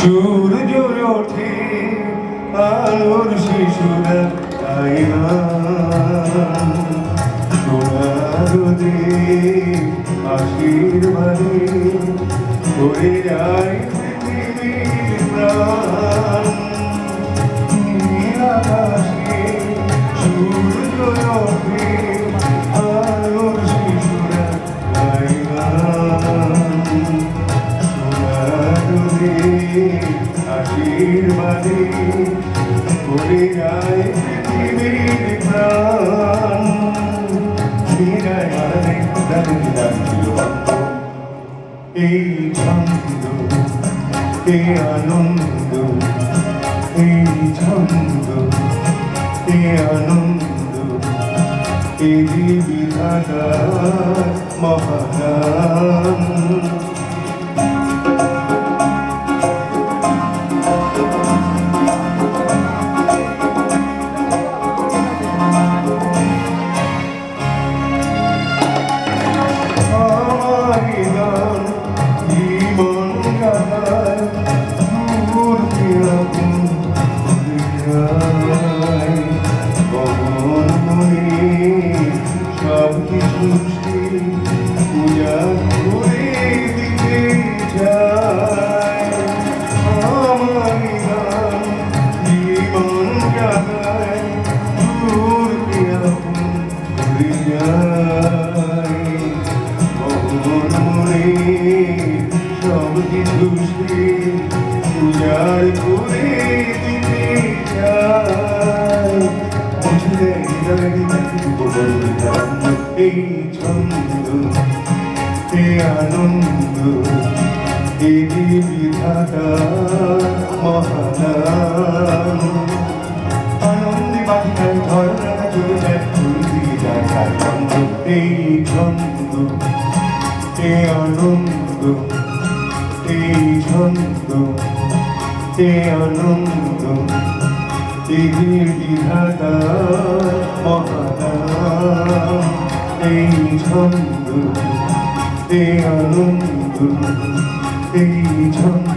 সূর্য ওঠে আলোর শিশুরা তাই না? সোনার আশীর্বাদে ভরে যায় আশীর্বাদে ভরে যায় পৃথিবীর প্রাণ। এই ছন্দ এই আনন্দ, এই ছন্দ এই আনন্দ এই বিধাতার মহাদান এই ছন্দ এই আনন্দ এই বিধাতা মহাদান আনন্দে বাঁধিতায় ধর্মটা চলে যায় দিয়ে যায় ছন্দ, এই ছন্দ এই আনন্দ, এই ছন্দ এই আনন্দ এই বিধাতা এই আনন্দ, এই ছন্দ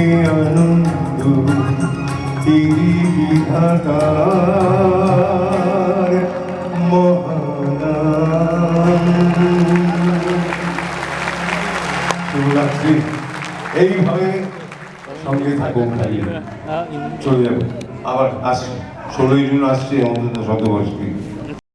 এই আনন্দ এইভাবে সঙ্গে থাকুন। চলে যাবে। আবার আসছে। ষোলোই জুন আসছে অন্তত শতবর্ষী।